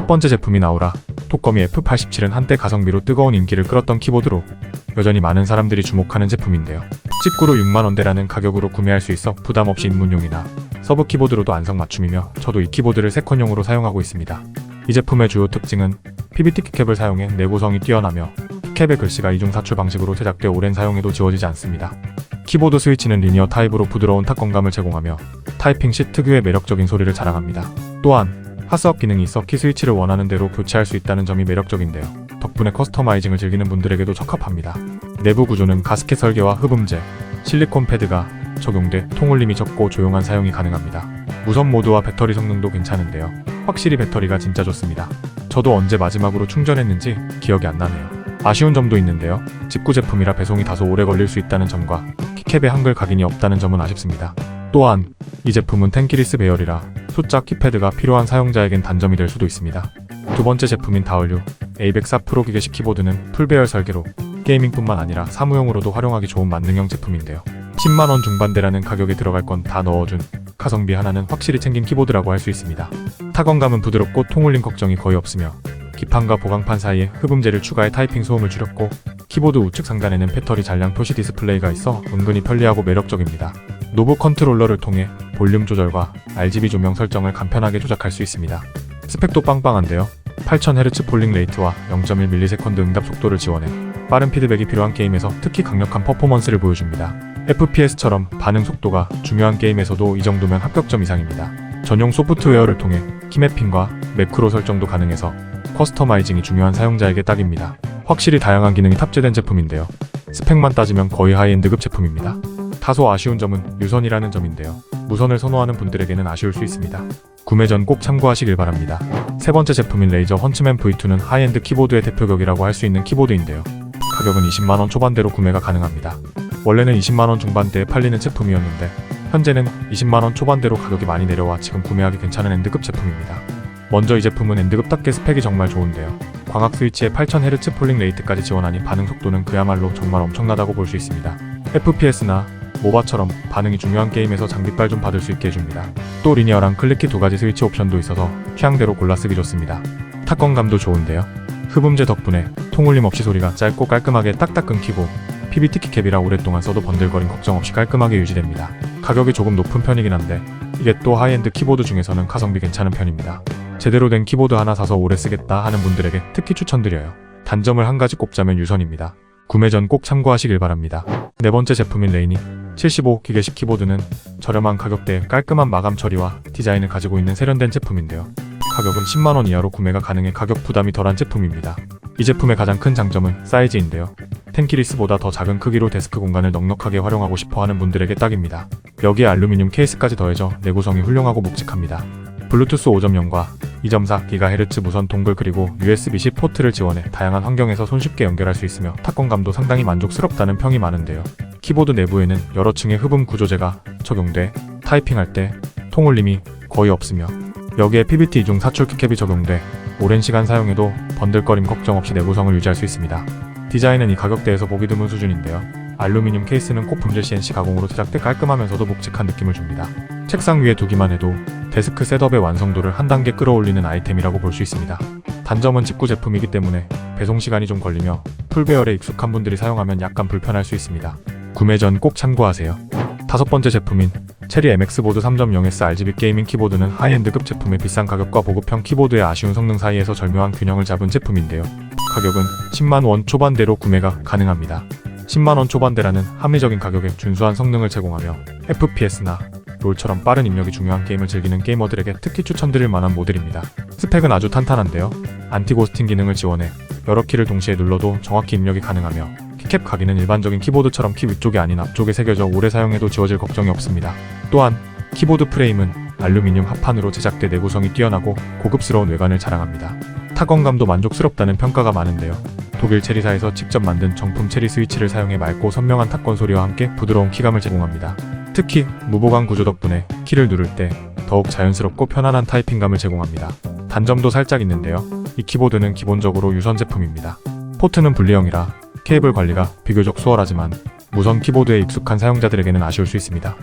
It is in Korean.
첫 번째 제품이 나오라 톡거미 F87은 한때 가성비로 뜨거운 인기를 끌었던 키보드로 여전히 많은 사람들이 주목하는 제품인데요. 직구로 6만원대라는 가격으로 구매할 수 있어 부담 없이 입문용이나 서브 키보드로도 안성맞춤이며 저도 이 키보드를 세컨용으로 사용하고 있습니다. 이 제품의 주요 특징은 PBT 키캡을 사용해 내구성이 뛰어나며 키캡의 글씨가 이중 사출 방식으로 제작돼 오랜 사용에도 지워지지 않습니다. 키보드 스위치는 리니어 타입으로 부드러운 탁건감을 제공하며 타이핑 시 특유의 매력적인 소리를 자랑합니다. 또한 핫스업 기능이 있어 키 스위치를 원하는 대로 교체할 수 있다는 점이 매력적인데요. 덕분에 커스터마이징을 즐기는 분들에게도 적합합니다. 내부 구조는 가스켓 설계와 흡음재, 실리콘 패드가 적용돼 통울림이 적고 조용한 사용이 가능합니다. 무선 모드와 배터리 성능도 괜찮은데요. 확실히 배터리가 진짜 좋습니다. 저도 언제 마지막으로 충전했는지 기억이 안 나네요. 아쉬운 점도 있는데요. 직구 제품이라 배송이 다소 오래 걸릴 수 있다는 점과 키캡에 한글 각인이 없다는 점은 아쉽습니다. 또한 이 제품은 텐키리스 배열이라 숫자 키패드가 필요한 사용자에겐 단점이 될 수도 있습니다. 두 번째 제품인 다을류 A104 프로 기계식 키보드는 풀배열 설계로 게이밍뿐만 아니라 사무용으로도 활용하기 좋은 만능형 제품인데요. 10만원 중반대라는 가격에 들어갈 건 다 넣어준 가성비 하나는 확실히 챙긴 키보드라고 할 수 있습니다. 타건감은 부드럽고 통울림 걱정이 거의 없으며 기판과 보강판 사이에 흡음재를 추가해 타이핑 소음을 줄였고 키보드 우측 상단에는 배터리 잔량 표시 디스플레이가 있어 은근히 편리하고 매력적입니다. 노브 컨트롤러를 통해 볼륨 조절과 RGB 조명 설정을 간편하게 조작할 수 있습니다. 스펙도 빵빵한데요. 8000Hz 폴링 레이트와 0.1ms 응답 속도를 지원해 빠른 피드백이 필요한 게임에서 특히 강력한 퍼포먼스를 보여줍니다. FPS처럼 반응 속도가 중요한 게임에서도 이 정도면 합격점 이상입니다. 전용 소프트웨어를 통해 키맵핑과 매크로 설정도 가능해서 커스터마이징이 중요한 사용자에게 딱입니다. 확실히 다양한 기능이 탑재된 제품인데요. 스펙만 따지면 거의 하이엔드급 제품입니다. 다소 아쉬운 점은 유선이라는 점인데요. 무선을 선호하는 분들에게는 아쉬울 수 있습니다. 구매 전 꼭 참고하시길 바랍니다. 세 번째 제품인 레이저 헌츠맨 V2는 하이엔드 키보드의 대표격이라고 할 수 있는 키보드인데요. 가격은 20만원 초반대로 구매가 가능합니다. 원래는 20만원 중반대에 팔리는 제품이었는데 현재는 20만원 초반대로 가격이 많이 내려와 지금 구매하기 괜찮은 엔드급 제품입니다. 먼저 이 제품은 엔드급답게 스펙이 정말 좋은데요. 광학 스위치에 8000Hz 폴링 레이트까지 지원하니 반응 속도는 그야말로 정말 엄청나다고 볼 수 있습니다. FPS나 모바처럼 반응이 중요한 게임에서 장비빨 좀 받을 수 있게 해줍니다. 또 리니어랑 클릭키 두 가지 스위치 옵션도 있어서 취향대로 골라 쓰기 좋습니다. 탁건감도 좋은데요. 흡음재 덕분에 통울림 없이 소리가 짧고 깔끔하게 딱딱 끊기고 PBT 키캡이라 오랫동안 써도 번들거림 걱정 없이 깔끔하게 유지됩니다. 가격이 조금 높은 편이긴 한데 이게 또 하이엔드 키보드 중에서는 가성비 괜찮은 편입니다. 제대로 된 키보드 하나 사서 오래 쓰겠다 하는 분들에게 특히 추천드려요. 단점을 한 가지 꼽자면 유선입니다. 구매 전 꼭 참고하시길 바랍니다. 네 번째 제품인 레이니 75 기계식 키보드는 저렴한 가격대에 깔끔한 마감 처리와 디자인을 가지고 있는 세련된 제품인데요. 가격은 10만원 이하로 구매가 가능해 가격 부담이 덜한 제품입니다. 이 제품의 가장 큰 장점은 사이즈인데요. 텐키리스보다 더 작은 크기로 데스크 공간을 넉넉하게 활용하고 싶어 하는 분들에게 딱입니다. 여기에 알루미늄 케이스까지 더해져 내구성이 훌륭하고 묵직합니다. 블루투스 5.0과 2.4GHz 무선 동글 그리고 USB-C 포트를 지원해 다양한 환경에서 손쉽게 연결할 수 있으며 탁건감도 상당히 만족스럽다는 평이 많은데요. 키보드 내부에는 여러 층의 흡음 구조재가 적용돼 타이핑할 때 통울림이 거의 없으며 여기에 PBT 중 사출 키캡이 적용돼 오랜 시간 사용해도 번들거림 걱정 없이 내구성을 유지할 수 있습니다. 디자인은 이 가격대에서 보기 드문 수준인데요. 알루미늄 케이스는 꼭 품질 CNC 가공으로 제작돼 깔끔하면서도 묵직한 느낌을 줍니다. 책상 위에 두기만 해도 데스크 셋업의 완성도를 한 단계 끌어올리는 아이템이라고 볼 수 있습니다. 단점은 직구 제품이기 때문에 배송 시간이 좀 걸리며 풀배열에 익숙한 분들이 사용하면 약간 불편할 수 있습니다. 구매 전 꼭 참고하세요. 다섯 번째 제품인 체리 MX 보드 3.0S RGB 게이밍 키보드는 하이엔드급 제품의 비싼 가격과 보급형 키보드의 아쉬운 성능 사이에서 절묘한 균형을 잡은 제품인데요. 가격은 10만 원 초반대로 구매가 가능합니다. 10만 원 초반대라는 합리적인 가격에 준수한 성능을 제공하며 FPS나 롤처럼 빠른 입력이 중요한 게임을 즐기는 게이머들에게 특히 추천드릴 만한 모델입니다. 스펙은 아주 탄탄한데요. 안티고스팅 기능을 지원해 여러 키를 동시에 눌러도 정확히 입력이 가능하며 키캡 각인은 일반적인 키보드처럼 키 위쪽이 아닌 앞쪽에 새겨져 오래 사용해도 지워질 걱정이 없습니다. 또한 키보드 프레임은 알루미늄 합판으로 제작돼 내구성이 뛰어나고 고급스러운 외관을 자랑합니다. 타건감도 만족스럽다는 평가가 많은데요. 독일 체리사에서 직접 만든 정품 체리 스위치를 사용해 맑고 선명한 탁건 소리와 함께 부드러운 키감을 제공합니다. 특히 무보강 구조 덕분에 키를 누를 때 더욱 자연스럽고 편안한 타이핑감을 제공합니다. 단점도 살짝 있는데요. 이 키보드는 기본적으로 유선 제품입니다. 포트는 분리형이라 케이블 관리가 비교적 수월하지만 무선 키보드에 익숙한 사용자들에게는 아쉬울 수 있습니다.